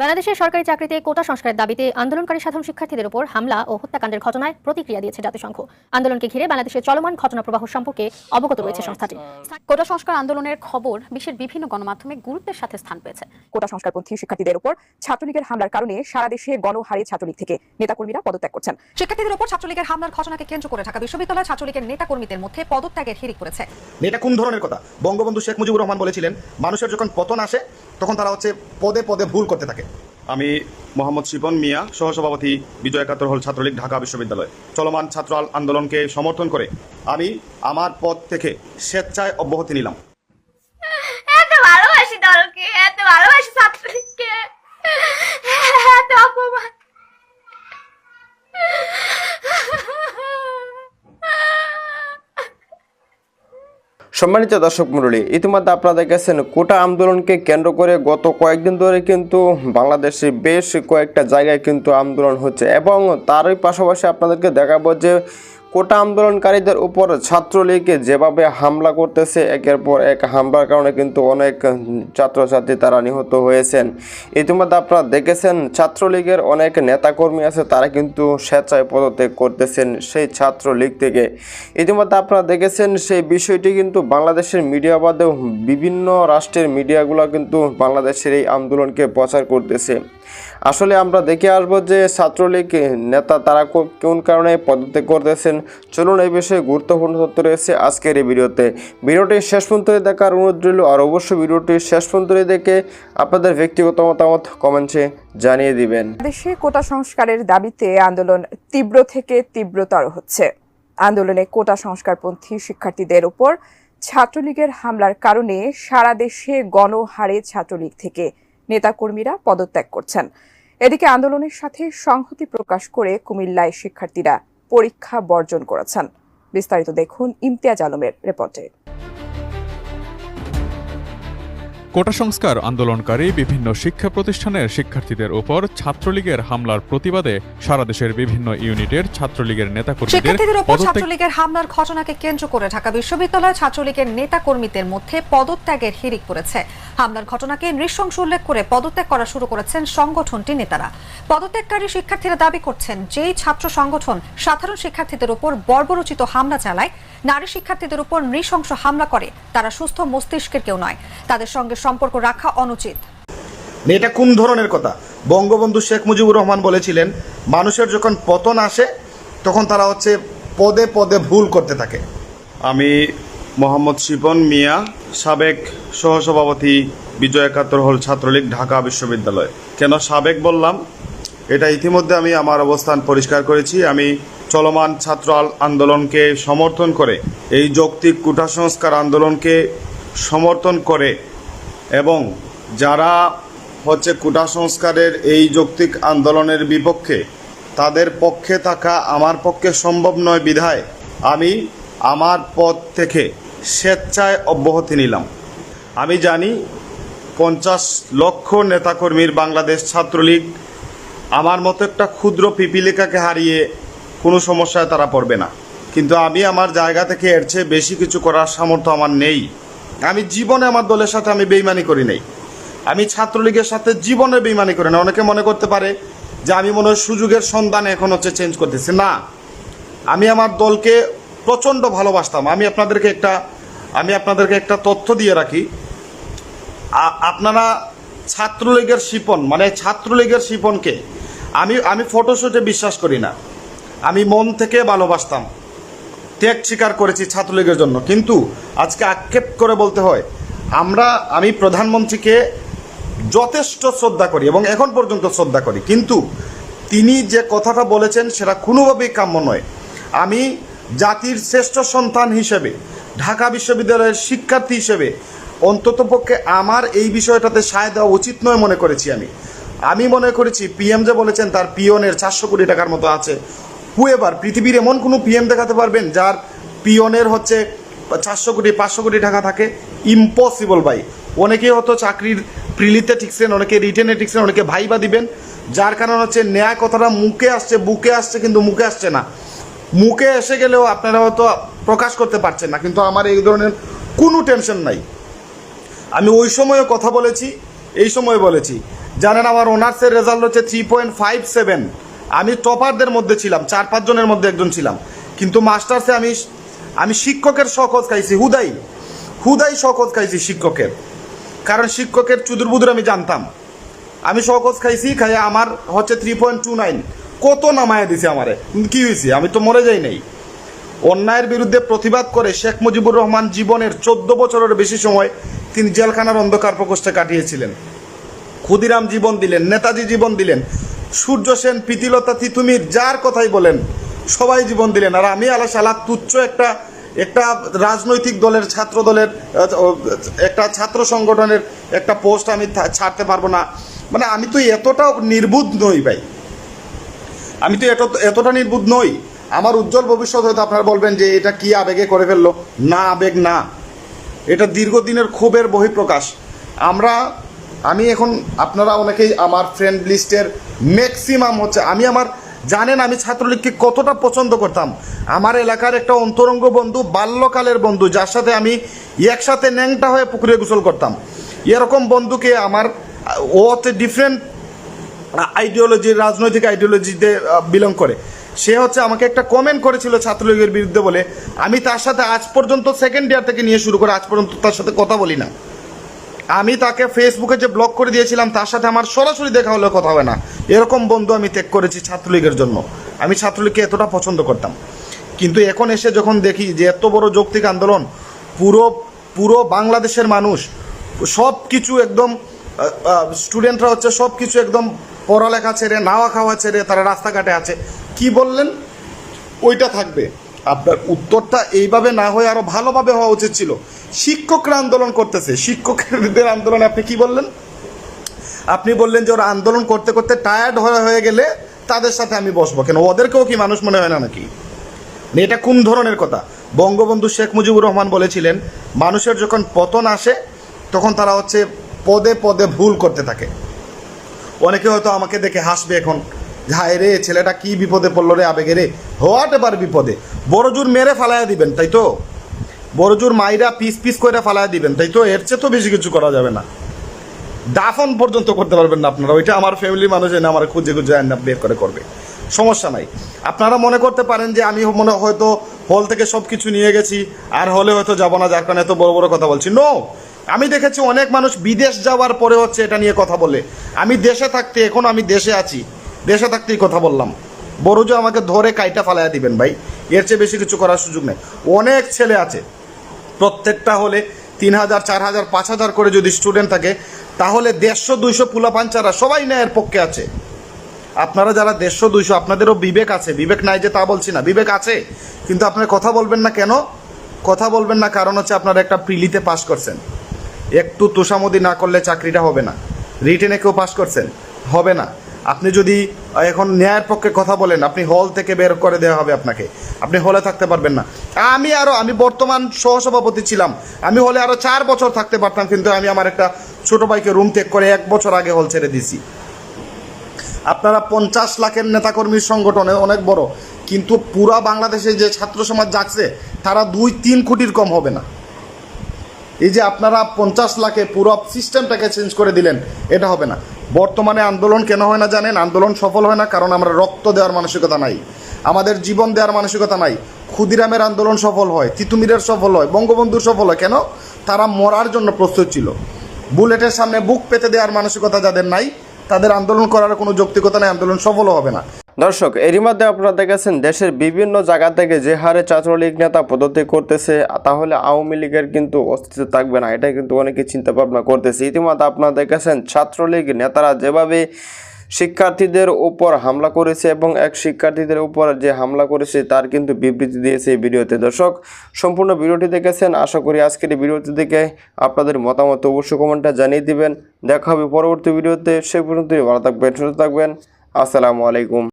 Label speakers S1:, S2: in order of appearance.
S1: বাংলাদেশের সরকারি চাকরিতে কোটা সংস্কারের দাবিতে আন্দোলনকারী সাধারণ শিক্ষার্থীদের উপর হামলা ও হত্যাকাণ্ডের ঘটনায় প্রতিক্রিয়া দিয়েছে জাতিসংঘ আন্দোলনকে ঘিরে বাংলাদেশের চলমান ঘটনা প্রবাহ সম্পর্কে অবগত রয়েছে সংস্থাটি কোটা সংস্কার আন্দোলনের খবর বিশ্বের বিভিন্ন গণমাধ্যমে গুরুত্বের সাথে স্থান পেয়েছে কোটা সংস্কারপন্থী শিক্ষার্থীদের উপর ছাত্রলীগের হামলার কারণে সারা দেশে গণহারে ছাত্রলীগ থেকে নেতাকর্মীরা পদত্যাগ করছেন শিক্ষার্থীদের উপর ছাত্রলীগের হামলার ঘটনাকে কেন্দ্র করে ঢাকা বিশ্ববিদ্যালয় ছাত্রলীগের নেতাকর্মীদের মধ্যে পদত্যাগের হিড়িক করেছে
S2: নেতা কোন ধরনের কথা বঙ্গবন্ধু শেখ মুজিবুর রহমান বলেছিলেন মানুষের যখন পতন আসে তখন তারা হচ্ছে পদে পদে ভুল করতে থাকে আমি মোহাম্মদ শিপন মিয়া সহসভাপতি বিজয় একাত্তর হল ছাত্রলীগ ঢাকা বিশ্ববিদ্যালয় চলমান ছাত্র আন্দোলনকে সমর্থন করে আমি আমার পদ থেকে স্বেচ্ছায় অব্যাহতি নিলাম ভালোবাসি দলকে এত ভালোবাসি ছাত্রলীগকে এত অপমান
S3: সম্মানিত দর্শক মন্ডলী ইতিমধ্যে আপনারা দেখেছেন কোটা আন্দোলনকে কেন্দ্র করে গত কয়েকদিন ধরে কিন্তু বাংলাদেশে বেশ কয়েকটা জায়গায় কিন্তু আন্দোলন হচ্ছে এবং তারই পাশাপাশি আপনাদেরকে দেখাবো যে কোটা আন্দোলনকারীদের উপর ছাত্রলীগ যেভাবে হামলা করতেছে একের পর এক হামলার কারণে কিন্তু অনেক ছাত্রছাত্রী তারা নিহত হয়েছেন ইতিমধ্যে আপনারা দেখেছেন ছাত্রলীগের অনেক নেতাকর্মী আছে তারা কিন্তু স্বেচ্ছায় পদত্যাগ করতেছেন সেই ছাত্রলীগ থেকে ইতিমধ্যে আপনারা দেখেছেন সেই বিষয়টি কিন্তু বাংলাদেশের মিডিয়া বাদেও বিভিন্ন রাষ্ট্রের মিডিয়াগুলো কিন্তু বাংলাদেশের এই আন্দোলনকে প্রচার করতেছে আসলে আমরা দেখে আসব যে ছাত্রলীগ নেতা তারা কোন কারণে পদত্যাগ করতেছেন চলুন এই বিষয়ে গুরুত্বপূর্ণ তথ্য রয়েছে আজকের এই ভিডিওতে ভিডিওটি শেষ পর্যন্ত দেখার অনুরোধ রইল আর অবশ্যই ভিডিওটি শেষ পর্যন্ত দেখে আপনাদের ব্যক্তিগত মতামত কমেন্টে জানিয়ে দিবেন
S1: দেশে কোটা সংস্কারের দাবিতে আন্দোলন তীব্র থেকে তীব্রতর হচ্ছে আন্দোলনে কোটা সংস্কারপন্থী শিক্ষার্থীদের উপর ছাত্রলীগের হামলার কারণে সারা দেশে গণহারে ছাত্রলীগ থেকে নেতাকর্মীরা পদত্যাগ করছেন এদিকে আন্দোলনের সাথে সংহতি প্রকাশ করে কুমিল্লায় শিক্ষার্থীরা পরীক্ষা বর্জন করেছেন বিস্তারিত দেখুন ইমতিয়াজ আলমের রিপোর্টে
S4: কোটা সংস্কার আন্দোলনকারী বিভিন্ন শিক্ষা প্রতিষ্ঠানের শিক্ষার্থীদের উপর ছাত্রলীগের হামলার প্রতিবাদে সারা দেশের বিভিন্ন ইউনিটের ছাত্রলীগের নেতাকর্মীদের শিক্ষার্থীদের উপর ছাত্রলীগের
S1: হামলার ঘটনাকে কেন্দ্র করে ঢাকা বিশ্ববিদ্যালয় ছাত্রলীগের নেতাকর্মীদের মধ্যে পদত্যাগের হিড়িক পড়েছে হামলার ঘটনাকে নৃশংস উল্লেখ করে পদত্যাগ করা শুরু করেছেন সংগঠনটির নেতারা পদত্যাগকারী শিক্ষার্থীরা দাবি করছেন যেই ছাত্র সংগঠন সাধারণ শিক্ষার্থীদের উপর বর্বরচিত হামলা চালায় নারী শিক্ষার্থীদের উপর নৃশংস হামলা করে তারা সুস্থ মস্তিষ্কের কেউ নয় তাদের সঙ্গে সম্পর্ক রাখা অনুচিত
S2: মানে এটা কোন ধরনের কথা বঙ্গবন্ধু শেখ মুজিবুর রহমান বলেছিলেন মানুষের যখন পতন আসে তখন তারা হচ্ছে পদে পদে ভুল করতে থাকে আমি মোহাম্মদ শিপন মিয়া সাবেক সহসভাপতি বিজয় একাত্তর হল ছাত্রলীগ ঢাকা বিশ্ববিদ্যালয় কেন সাবেক বললাম এটা ইতিমধ্যে আমি আমার অবস্থান পরিষ্কার করেছি আমি চলমান ছাত্র আন্দোলনকে সমর্থন করে এই যৌক্তিক কুটা সংস্কার আন্দোলনকে সমর্থন করে এবং যারা হচ্ছে কুটা সংস্কারের এই যৌক্তিক আন্দোলনের বিপক্ষে তাদের পক্ষে থাকা আমার পক্ষে সম্ভব নয় বিধায় আমি আমার পদ থেকে স্বেচ্ছায় অব্যাহতি নিলাম আমি জানি পঞ্চাশ লক্ষ নেতাকর্মীর বাংলাদেশ ছাত্রলীগ আমার মতো একটা ক্ষুদ্র পিপিলিকাকে হারিয়ে কোনো সমস্যায় তারা পড়বে না কিন্তু আমি আমার জায়গা থেকে এর চেয়ে বেশি কিছু করার সামর্থ্য আমার নেই আমি জীবনে আমার দলের সাথে আমি বেইমানি করি নাই আমি ছাত্রলীগের সাথে জীবনে বেইমানি করি না অনেকে মনে করতে পারে যে আমি মনে হয় সুযোগের সন্ধানে এখন হচ্ছে চেঞ্জ করতেছি না আমি আমার দলকে প্রচণ্ড ভালোবাসতাম আমি আপনাদেরকে একটা আমি আপনাদেরকে একটা তথ্য দিয়ে রাখি আপনারা ছাত্রলীগের শিপন মানে ছাত্রলীগের শিপনকে আমি আমি ফটোশ্যুটে বিশ্বাস করি না আমি মন থেকে ভালোবাসতাম ত্যাগ স্বীকার করেছি ছাত্রলীগের জন্য কিন্তু আজকে আক্ষেপ করে বলতে হয় আমরা আমি প্রধানমন্ত্রীকে যথেষ্ট শ্রদ্ধা করি এবং এখন পর্যন্ত শ্রদ্ধা করি কিন্তু তিনি যে কথাটা বলেছেন সেটা কোনোভাবেই কাম্য নয় আমি জাতির শ্রেষ্ঠ সন্তান হিসেবে ঢাকা বিশ্ববিদ্যালয়ের শিক্ষার্থী হিসেবে অন্ততপক্ষে আমার এই বিষয়টাতে সায় দেওয়া উচিত নয় মনে করেছি আমি আমি মনে করেছি পিএম যে বলেছেন তার পিয়নের চারশো কোটি টাকার মতো আছে হুয়েবার পৃথিবীর এমন কোনো পিএম দেখাতে পারবেন যার পিয়নের হচ্ছে চারশো কোটি পাঁচশো কোটি টাকা থাকে ইম্পসিবল ভাই অনেকে হয়তো চাকরির প্রিলিতে ঠিকছেন অনেকে রিটেনে ঠিকছেন অনেকে ভাইবা দিবেন যার কারণ হচ্ছে ন্যায় কথাটা মুখে আসছে বুকে আসছে কিন্তু মুখে আসছে না মুখে এসে গেলেও আপনারা হয়তো প্রকাশ করতে পারছেন না কিন্তু আমার এই ধরনের কোনো টেনশন নাই আমি ওই সময়ও কথা বলেছি এই সময় বলেছি জানেন আমার অনার্সের রেজাল্ট হচ্ছে থ্রি পয়েন্ট ফাইভ সেভেন আমি টপারদের মধ্যে ছিলাম চার পাঁচজনের মধ্যে একজন ছিলাম কিন্তু মাস্টার্সে আমি আমি শিক্ষকের শখজ খাইছি হুদাই হুদাই শখজ খাইছি শিক্ষকের কারণ শিক্ষকের চুদুর বুদুর আমি জানতাম আমি শখজ খাইছি খাই আমার হচ্ছে থ্রি পয়েন্ট টু নাইন কত নামায়া দিছে আমারে কি হয়েছে আমি তো মরে যাই নাই অন্যায়ের বিরুদ্ধে প্রতিবাদ করে শেখ মুজিবুর রহমান জীবনের চোদ্দ বছরের বেশি সময় তিনি জেলখানার অন্ধকার প্রকোষ্ঠে কাটিয়েছিলেন ক্ষুদিরাম জীবন দিলেন নেতাজি জীবন দিলেন সূর্য সেন প্রীতিলতা তিতুমির যার কথাই বলেন সবাই জীবন দিলেন আর আমি আলা তুচ্ছ একটা একটা রাজনৈতিক দলের ছাত্র দলের একটা ছাত্র সংগঠনের একটা পোস্ট আমি ছাড়তে পারবো না মানে আমি তো এতটাও নির্বুধ নই ভাই আমি তো এতটা নির্বুধ নই আমার উজ্জ্বল ভবিষ্যৎ হয়তো আপনারা বলবেন যে এটা কি আবেগে করে ফেললো না আবেগ না এটা দীর্ঘদিনের ক্ষোভের বহিঃপ্রকাশ আমরা আমি এখন আপনারা অনেকেই আমার ফ্রেন্ড লিস্টের ম্যাক্সিমাম হচ্ছে আমি আমার জানেন আমি ছাত্রলীগকে কতটা পছন্দ করতাম আমার এলাকার একটা অন্তরঙ্গ বন্ধু বাল্যকালের বন্ধু যার সাথে আমি একসাথে ন্যাংটা হয়ে পুকুরে গোসল করতাম এরকম বন্ধুকে আমার ওতে ডিফারেন্ট আইডিওলজি মানে রাজনৈতিক আইডিওলজিতে বিলং করে সে হচ্ছে আমাকে একটা কমেন্ট করেছিল ছাত্রলীগের বিরুদ্ধে বলে আমি তার সাথে আজ পর্যন্ত সেকেন্ড ইয়ার থেকে নিয়ে শুরু করে আজ পর্যন্ত তার সাথে কথা বলি না আমি তাকে ফেসবুকে যে ব্লক করে দিয়েছিলাম তার সাথে আমার সরাসরি দেখা হলে কথা হবে না এরকম বন্ধু আমি ত্যাগ করেছি ছাত্রলীগের জন্য আমি ছাত্রলীগকে এতটা পছন্দ করতাম কিন্তু এখন এসে যখন দেখি যে এত বড় যৌক্তিক আন্দোলন পুরো পুরো বাংলাদেশের মানুষ সব কিছু একদম স্টুডেন্টরা হচ্ছে সব কিছু একদম পড়ালেখা ছেড়ে নাওয়া খাওয়া ছেড়ে তারা রাস্তাঘাটে আছে কি বললেন ওইটা থাকবে আপনার উত্তরটা এইভাবে না হয়ে আরও ভালোভাবে হওয়া উচিত ছিল শিক্ষকরা আন্দোলন করতেছে শিক্ষকদের আন্দোলনে আপনি কি বললেন আপনি বললেন যে ওরা আন্দোলন করতে করতে টায়ার্ড হয়ে গেলে তাদের সাথে আমি বসবো কেন ওদেরকেও কি মানুষ মনে হয় না নাকি মানে এটা কোন ধরনের কথা বঙ্গবন্ধু শেখ মুজিবুর রহমান বলেছিলেন মানুষের যখন পতন আসে তখন তারা হচ্ছে পদে পদে ভুল করতে থাকে অনেকে হয়তো আমাকে দেখে হাসবে এখন হায় রে ছেলেটা কি বিপদে পড়লো রে আবেগে রে হোয়াট এবার বিপদে বড়জুর মেরে ফালাইয়া দিবেন তাই তো বড়জুর মাইরা পিস পিস করে ফালাইয়া দিবেন তাই তো এর চেয়ে তো বেশি কিছু করা যাবে না দাফন পর্যন্ত করতে পারবেন না আপনারা ওইটা আমার ফ্যামিলির মানুষ এনে আমার খুঁজে খুঁজে না বের করে করবে সমস্যা নাই আপনারা মনে করতে পারেন যে আমি মনে হয়তো হল থেকে সব কিছু নিয়ে গেছি আর হলে হয়তো যাবো না যার কারণে এত বড় বড় কথা বলছি নো আমি দেখেছি অনেক মানুষ বিদেশ যাওয়ার পরে হচ্ছে এটা নিয়ে কথা বলে আমি দেশে থাকতে এখন আমি দেশে আছি দেশে থাকতেই কথা বললাম বড়জো আমাকে ধরে কাইটা ফালাইয়া দিবেন ভাই এর চেয়ে বেশি কিছু করার সুযোগ নেই অনেক ছেলে আছে প্রত্যেকটা হলে তিন হাজার চার হাজার পাঁচ হাজার করে যদি স্টুডেন্ট থাকে তাহলে দেড়শো দুইশো পুলা পাঞ্চারা সবাই ন্যায়ের পক্ষে আছে আপনারা যারা দেড়শো দুইশো আপনাদেরও বিবেক আছে বিবেক নাই যে তা বলছি না বিবেক আছে কিন্তু আপনারা কথা বলবেন না কেন কথা বলবেন না কারণ হচ্ছে আপনারা একটা প্রিলিতে পাস করছেন একটু তোষামদি না করলে চাকরিটা হবে না রিটেনে কেউ পাশ করছেন হবে না আপনি যদি এখন ন্যায়ের পক্ষে কথা বলেন আপনি হল থেকে বের করে দেওয়া হবে আপনাকে আপনি হলে থাকতে পারবেন না আমি আরও আমি বর্তমান সহসভাপতি ছিলাম আমি হলে আরও চার বছর থাকতে পারতাম কিন্তু আমি আমার একটা ছোটো ভাইকে রুম ত্যাগ করে এক বছর আগে হল ছেড়ে দিছি আপনারা পঞ্চাশ লাখের নেতাকর্মীর সংগঠনে অনেক বড় কিন্তু পুরা বাংলাদেশে যে ছাত্র সমাজ যাচ্ছে তারা দুই তিন কোটির কম হবে না এই যে আপনারা পঞ্চাশ লাখে পুরো সিস্টেমটাকে চেঞ্জ করে দিলেন এটা হবে না বর্তমানে আন্দোলন কেন হয় না জানেন আন্দোলন সফল হয় না কারণ আমরা রক্ত দেওয়ার মানসিকতা নাই আমাদের জীবন দেওয়ার মানসিকতা নাই ক্ষুদিরামের আন্দোলন সফল হয় তিতুমিরের সফল হয় বঙ্গবন্ধুর সফল হয় কেন তারা মরার জন্য প্রস্তুত ছিল বুলেটের সামনে বুক পেতে দেওয়ার মানসিকতা যাদের নাই তাদের আন্দোলন করার কোনো যৌক্তিকতা নেই আন্দোলন সফলও হবে না
S3: দর্শক এরই মধ্যে আপনারা দেখেছেন দেশের বিভিন্ন জায়গা থেকে যে হারে ছাত্রলীগ নেতা পদত্যাগ করতেছে তাহলে আওয়ামী লীগের কিন্তু অস্তিত্ব থাকবে না এটা কিন্তু অনেকে চিন্তা ভাবনা করতেছে ইতিমধ্যে আপনারা দেখেছেন ছাত্রলীগ নেতারা যেভাবে শিক্ষার্থীদের উপর হামলা করেছে এবং এক শিক্ষার্থীদের উপর যে হামলা করেছে তার কিন্তু বিবৃতি দিয়েছে এই ভিডিওতে দর্শক সম্পূর্ণ ভিডিওটি দেখেছেন আশা করি আজকের এই ভিডিওটি দেখে আপনাদের মতামত অবশ্যই কমেন্টটা জানিয়ে দিবেন দেখা হবে পরবর্তী ভিডিওতে সে পর্যন্তই ভালো থাকবেন সুস্থ থাকবেন আসসালামু আলাইকুম